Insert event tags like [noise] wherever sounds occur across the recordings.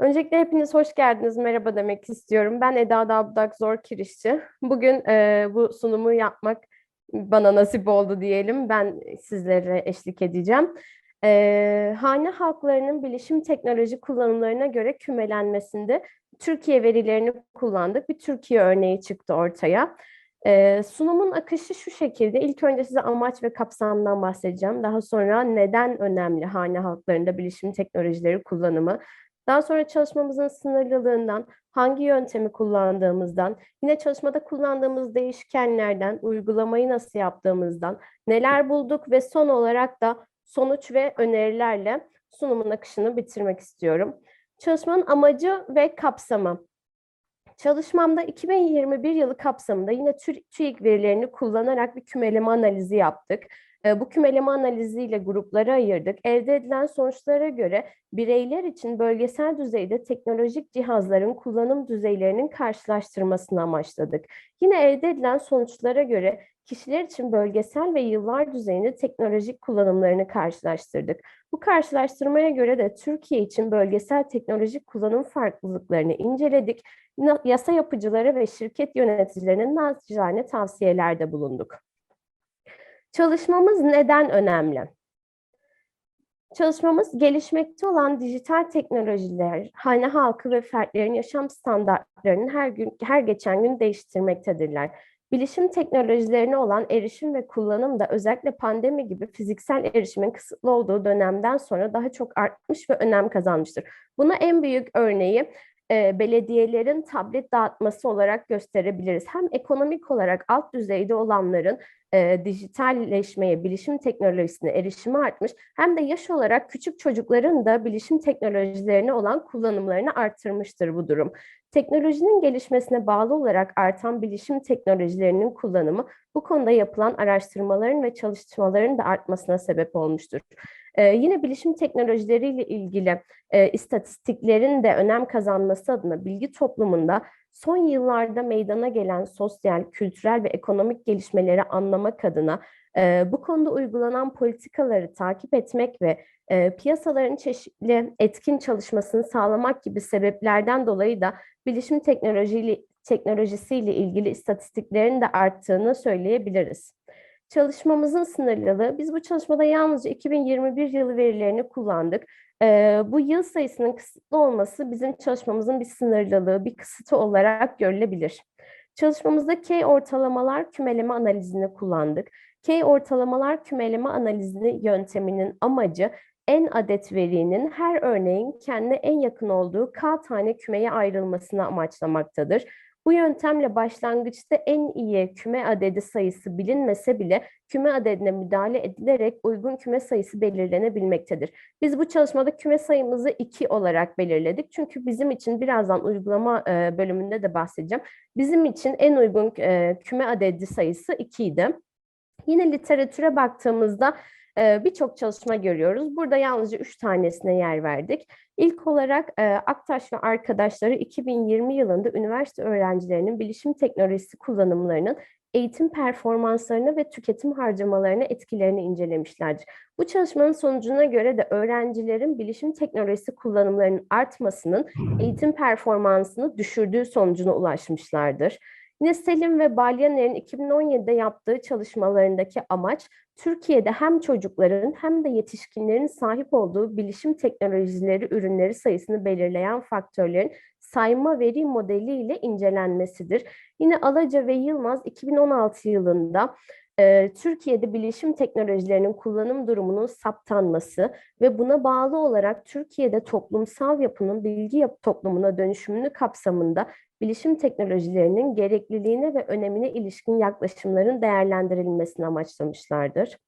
Öncelikle hepiniz hoş geldiniz, merhaba demek istiyorum. Ben Eda Dabdak Zor Kirişçi. Bugün e, bu sunumu yapmak bana nasip oldu diyelim. Ben sizlere eşlik edeceğim. E, hane halklarının bilişim teknoloji kullanımlarına göre kümelenmesinde Türkiye verilerini kullandık. Bir Türkiye örneği çıktı ortaya. E, sunumun akışı şu şekilde. İlk önce size amaç ve kapsamdan bahsedeceğim. Daha sonra neden önemli hane halklarında bilişim teknolojileri kullanımı. Daha sonra çalışmamızın sınırlılığından, hangi yöntemi kullandığımızdan, yine çalışmada kullandığımız değişkenlerden, uygulamayı nasıl yaptığımızdan, neler bulduk ve son olarak da sonuç ve önerilerle sunumun akışını bitirmek istiyorum. Çalışmanın amacı ve kapsamı. Çalışmamda 2021 yılı kapsamında yine TÜİK verilerini kullanarak bir kümeleme analizi yaptık. Bu kümeleme analiziyle gruplara ayırdık. Elde edilen sonuçlara göre bireyler için bölgesel düzeyde teknolojik cihazların kullanım düzeylerinin karşılaştırmasını amaçladık. Yine elde edilen sonuçlara göre kişiler için bölgesel ve yıllar düzeyinde teknolojik kullanımlarını karşılaştırdık. Bu karşılaştırmaya göre de Türkiye için bölgesel teknolojik kullanım farklılıklarını inceledik. Yasa yapıcıları ve şirket yöneticilerinin nacizane tavsiyelerde bulunduk. Çalışmamız neden önemli? Çalışmamız gelişmekte olan dijital teknolojiler, hane halkı ve fertlerin yaşam standartlarını her gün her geçen gün değiştirmektedirler. Bilişim teknolojilerine olan erişim ve kullanım da özellikle pandemi gibi fiziksel erişimin kısıtlı olduğu dönemden sonra daha çok artmış ve önem kazanmıştır. Buna en büyük örneği e, belediyelerin tablet dağıtması olarak gösterebiliriz. Hem ekonomik olarak alt düzeyde olanların e, dijitalleşmeye, bilişim teknolojisine erişimi artmış hem de yaş olarak küçük çocukların da bilişim teknolojilerine olan kullanımlarını arttırmıştır bu durum. Teknolojinin gelişmesine bağlı olarak artan bilişim teknolojilerinin kullanımı bu konuda yapılan araştırmaların ve çalışmaların da artmasına sebep olmuştur. Ee, yine bilişim teknolojileriyle ilgili e, istatistiklerin de önem kazanması adına bilgi toplumunda son yıllarda meydana gelen sosyal, kültürel ve ekonomik gelişmeleri anlamak adına e, bu konuda uygulanan politikaları takip etmek ve e, piyasaların çeşitli etkin çalışmasını sağlamak gibi sebeplerden dolayı da bilişim teknolojisiyle ilgili istatistiklerin de arttığını söyleyebiliriz. Çalışmamızın sınırlılığı, biz bu çalışmada yalnızca 2021 yılı verilerini kullandık. Ee, bu yıl sayısının kısıtlı olması bizim çalışmamızın bir sınırlılığı, bir kısıtı olarak görülebilir. Çalışmamızda K ortalamalar kümeleme analizini kullandık. K ortalamalar kümeleme analizini yönteminin amacı en adet verinin her örneğin kendine en yakın olduğu K tane kümeye ayrılmasını amaçlamaktadır. Bu yöntemle başlangıçta en iyi küme adedi sayısı bilinmese bile küme adedine müdahale edilerek uygun küme sayısı belirlenebilmektedir. Biz bu çalışmada küme sayımızı 2 olarak belirledik. Çünkü bizim için birazdan uygulama bölümünde de bahsedeceğim. Bizim için en uygun küme adedi sayısı 2 idi. Yine literatüre baktığımızda birçok çalışma görüyoruz. Burada yalnızca üç tanesine yer verdik. İlk olarak Aktaş ve arkadaşları 2020 yılında üniversite öğrencilerinin bilişim teknolojisi kullanımlarının eğitim performanslarına ve tüketim harcamalarına etkilerini incelemişlerdir. Bu çalışmanın sonucuna göre de öğrencilerin bilişim teknolojisi kullanımlarının artmasının eğitim performansını düşürdüğü sonucuna ulaşmışlardır. Yine Selim ve Balyaner'in 2017'de yaptığı çalışmalarındaki amaç Türkiye'de hem çocukların hem de yetişkinlerin sahip olduğu bilişim teknolojileri ürünleri sayısını belirleyen faktörlerin sayma veri modeliyle incelenmesidir. Yine Alaca ve Yılmaz 2016 yılında e, Türkiye'de bilişim teknolojilerinin kullanım durumunun saptanması ve buna bağlı olarak Türkiye'de toplumsal yapının bilgi yapı toplumuna dönüşümünü kapsamında bilişim teknolojilerinin gerekliliğine ve önemine ilişkin yaklaşımların değerlendirilmesini amaçlamışlardır.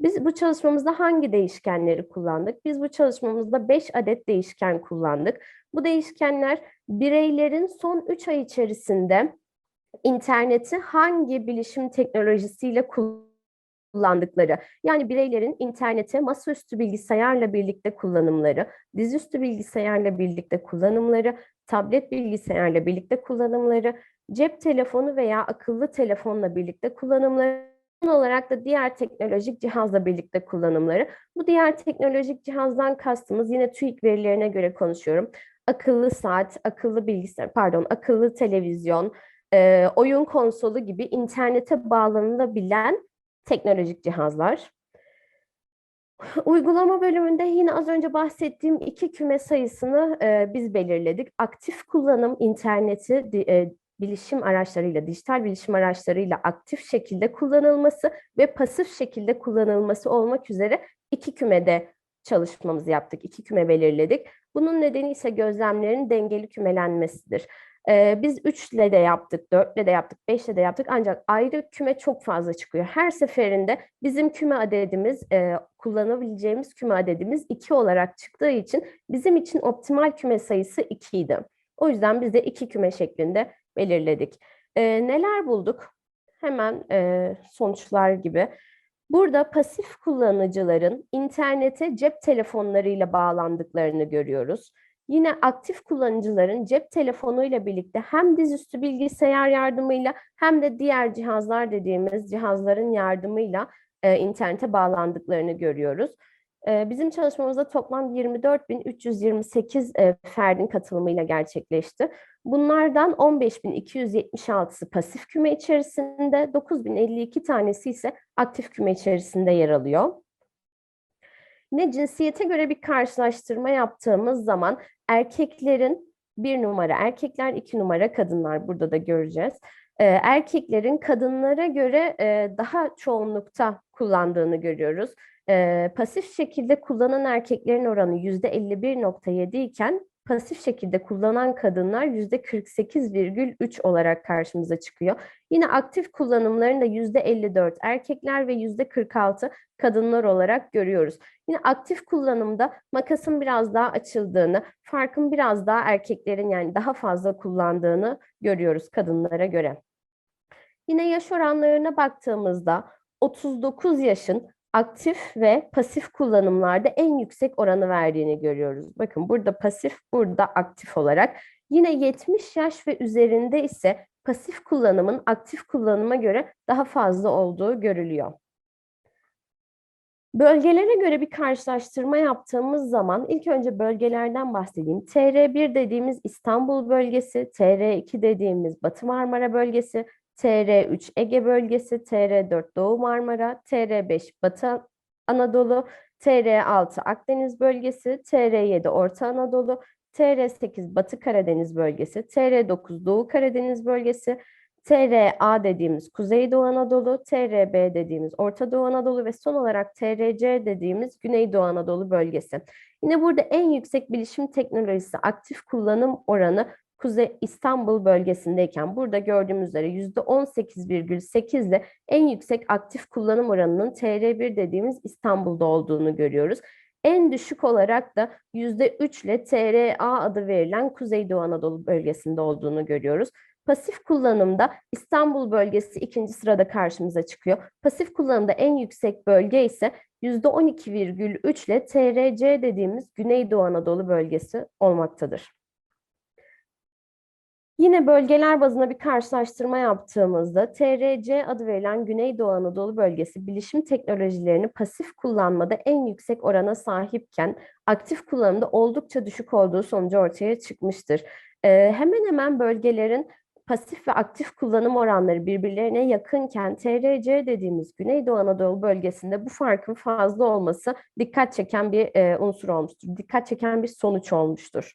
Biz bu çalışmamızda hangi değişkenleri kullandık? Biz bu çalışmamızda 5 adet değişken kullandık. Bu değişkenler bireylerin son 3 ay içerisinde interneti hangi bilişim teknolojisiyle kullandıkları, yani bireylerin internete masaüstü bilgisayarla birlikte kullanımları, dizüstü bilgisayarla birlikte kullanımları, tablet bilgisayarla birlikte kullanımları, cep telefonu veya akıllı telefonla birlikte kullanımları, olarak da diğer teknolojik cihazla birlikte kullanımları. Bu diğer teknolojik cihazdan kastımız yine TÜİK verilerine göre konuşuyorum. akıllı saat, akıllı bilgisayar, pardon, akıllı televizyon, e, oyun konsolu gibi internete bağlanılabilen teknolojik cihazlar. [sighs] Uygulama bölümünde yine az önce bahsettiğim iki küme sayısını e, biz belirledik. Aktif kullanım interneti e, bilişim araçlarıyla, dijital bilişim araçlarıyla aktif şekilde kullanılması ve pasif şekilde kullanılması olmak üzere iki kümede çalışmamızı yaptık. iki küme belirledik. Bunun nedeni ise gözlemlerin dengeli kümelenmesidir. Ee, biz 3 ile de yaptık, 4 ile de yaptık, 5 ile de yaptık ancak ayrı küme çok fazla çıkıyor. Her seferinde bizim küme adedimiz, e, kullanabileceğimiz küme adedimiz 2 olarak çıktığı için bizim için optimal küme sayısı 2 idi. O yüzden biz de 2 küme şeklinde belirledik. Ee, neler bulduk? Hemen e, sonuçlar gibi. Burada pasif kullanıcıların internete cep telefonlarıyla bağlandıklarını görüyoruz. Yine aktif kullanıcıların cep telefonuyla birlikte hem dizüstü bilgisayar yardımıyla hem de diğer cihazlar dediğimiz cihazların yardımıyla e, internete bağlandıklarını görüyoruz. E, bizim çalışmamızda toplam 24.328 e, ferdin katılımıyla gerçekleşti. Bunlardan 15.276'sı pasif küme içerisinde, 9.052 tanesi ise aktif küme içerisinde yer alıyor. Yine cinsiyete göre bir karşılaştırma yaptığımız zaman erkeklerin bir numara erkekler, iki numara kadınlar burada da göreceğiz. Ee, erkeklerin kadınlara göre e, daha çoğunlukta kullandığını görüyoruz. Ee, pasif şekilde kullanan erkeklerin oranı %51.7 iken pasif şekilde kullanan kadınlar %48,3 olarak karşımıza çıkıyor. Yine aktif kullanımlarını da %54 erkekler ve %46 kadınlar olarak görüyoruz. Yine aktif kullanımda makasın biraz daha açıldığını, farkın biraz daha erkeklerin yani daha fazla kullandığını görüyoruz kadınlara göre. Yine yaş oranlarına baktığımızda 39 yaşın aktif ve pasif kullanımlarda en yüksek oranı verdiğini görüyoruz. Bakın burada pasif, burada aktif olarak. Yine 70 yaş ve üzerinde ise pasif kullanımın aktif kullanıma göre daha fazla olduğu görülüyor. Bölgelere göre bir karşılaştırma yaptığımız zaman ilk önce bölgelerden bahsedeyim. TR1 dediğimiz İstanbul bölgesi, TR2 dediğimiz Batı Marmara bölgesi, TR3 Ege bölgesi, TR4 Doğu Marmara, TR5 Batı Anadolu, TR6 Akdeniz bölgesi, TR7 Orta Anadolu, TR8 Batı Karadeniz bölgesi, TR9 Doğu Karadeniz bölgesi, TRA dediğimiz Kuzeydoğu Anadolu, TRB dediğimiz Orta Doğu Anadolu ve son olarak TRC dediğimiz Güneydoğu Anadolu bölgesi. Yine burada en yüksek bilişim teknolojisi aktif kullanım oranı Kuzey İstanbul bölgesindeyken burada gördüğümüz üzere %18,8 ile en yüksek aktif kullanım oranının TR1 dediğimiz İstanbul'da olduğunu görüyoruz. En düşük olarak da %3 ile TRA adı verilen Kuzeydoğu Anadolu bölgesinde olduğunu görüyoruz. Pasif kullanımda İstanbul bölgesi ikinci sırada karşımıza çıkıyor. Pasif kullanımda en yüksek bölge ise %12,3 ile TRC dediğimiz Güneydoğu Anadolu bölgesi olmaktadır. Yine bölgeler bazında bir karşılaştırma yaptığımızda TRC adı verilen Güneydoğu Anadolu bölgesi bilişim teknolojilerini pasif kullanmada en yüksek orana sahipken aktif kullanımda oldukça düşük olduğu sonucu ortaya çıkmıştır. Ee, hemen hemen bölgelerin pasif ve aktif kullanım oranları birbirlerine yakınken TRC dediğimiz Güneydoğu Anadolu bölgesinde bu farkın fazla olması dikkat çeken bir e, unsur olmuştur. Dikkat çeken bir sonuç olmuştur.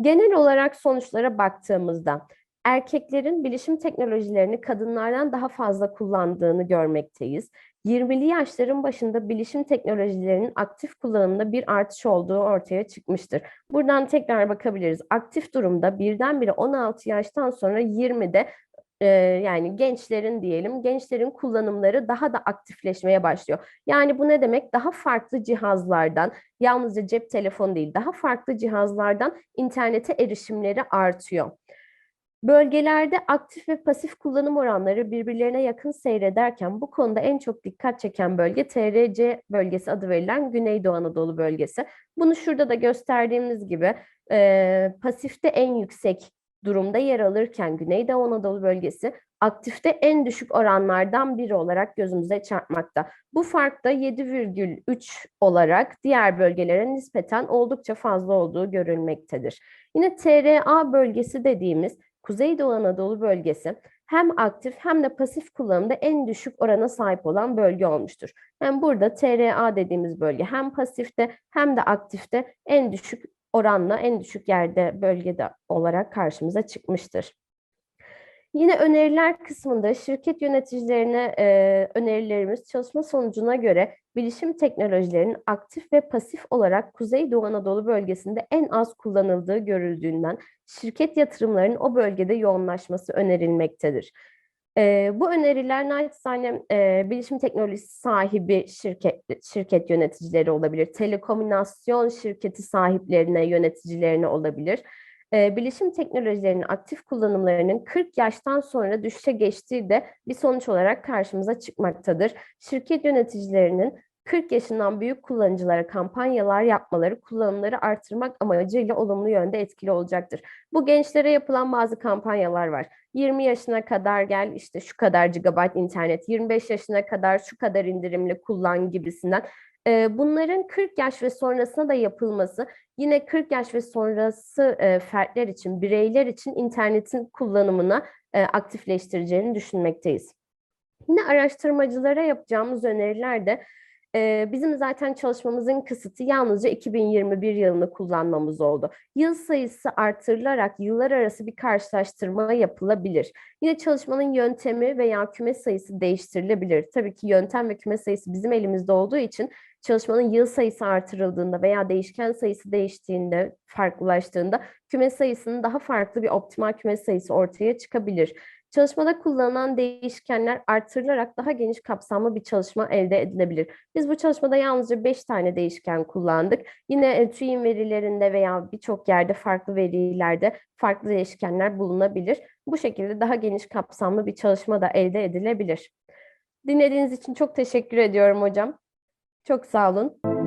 Genel olarak sonuçlara baktığımızda erkeklerin bilişim teknolojilerini kadınlardan daha fazla kullandığını görmekteyiz. 20'li yaşların başında bilişim teknolojilerinin aktif kullanımında bir artış olduğu ortaya çıkmıştır. Buradan tekrar bakabiliriz. Aktif durumda birdenbire 16 yaştan sonra 20'de yani gençlerin diyelim gençlerin kullanımları daha da aktifleşmeye başlıyor. Yani bu ne demek? Daha farklı cihazlardan yalnızca cep telefonu değil daha farklı cihazlardan internete erişimleri artıyor. Bölgelerde aktif ve pasif kullanım oranları birbirlerine yakın seyrederken bu konuda en çok dikkat çeken bölge TRC bölgesi adı verilen Güneydoğu Anadolu bölgesi. Bunu şurada da gösterdiğimiz gibi e, pasifte en yüksek durumda yer alırken Güneydoğu Anadolu bölgesi aktifte en düşük oranlardan biri olarak gözümüze çarpmakta. Bu fark da 7,3 olarak diğer bölgelere nispeten oldukça fazla olduğu görülmektedir. Yine TRA bölgesi dediğimiz Kuzeydoğu Anadolu bölgesi hem aktif hem de pasif kullanımda en düşük orana sahip olan bölge olmuştur. Yani burada TRA dediğimiz bölge hem pasifte hem de aktifte en düşük oranla en düşük yerde bölgede olarak karşımıza çıkmıştır. Yine öneriler kısmında şirket yöneticilerine e, önerilerimiz çalışma sonucuna göre bilişim teknolojilerinin aktif ve pasif olarak Kuzeydoğu Anadolu bölgesinde en az kullanıldığı görüldüğünden şirket yatırımlarının o bölgede yoğunlaşması önerilmektedir. E, bu öneriler naçizane e, bilişim teknolojisi sahibi şirket şirket yöneticileri olabilir, telekomünikasyon şirketi sahiplerine, yöneticilerine olabilir e, bilişim teknolojilerinin aktif kullanımlarının 40 yaştan sonra düşüşe geçtiği de bir sonuç olarak karşımıza çıkmaktadır. Şirket yöneticilerinin 40 yaşından büyük kullanıcılara kampanyalar yapmaları kullanımları artırmak amacıyla olumlu yönde etkili olacaktır. Bu gençlere yapılan bazı kampanyalar var. 20 yaşına kadar gel işte şu kadar gigabayt internet, 25 yaşına kadar şu kadar indirimli kullan gibisinden Bunların 40 yaş ve sonrasına da yapılması yine 40 yaş ve sonrası fertler için, bireyler için internetin kullanımına aktifleştireceğini düşünmekteyiz. Yine araştırmacılara yapacağımız öneriler de bizim zaten çalışmamızın kısıtı yalnızca 2021 yılını kullanmamız oldu. Yıl sayısı artırılarak yıllar arası bir karşılaştırma yapılabilir. Yine çalışmanın yöntemi veya küme sayısı değiştirilebilir. Tabii ki yöntem ve küme sayısı bizim elimizde olduğu için çalışmanın yıl sayısı artırıldığında veya değişken sayısı değiştiğinde, farklılaştığında küme sayısının daha farklı bir optimal küme sayısı ortaya çıkabilir. Çalışmada kullanılan değişkenler artırılarak daha geniş kapsamlı bir çalışma elde edilebilir. Biz bu çalışmada yalnızca 5 tane değişken kullandık. Yine e, verilerinde veya birçok yerde farklı verilerde farklı değişkenler bulunabilir. Bu şekilde daha geniş kapsamlı bir çalışma da elde edilebilir. Dinlediğiniz için çok teşekkür ediyorum hocam. Çok sağ olun.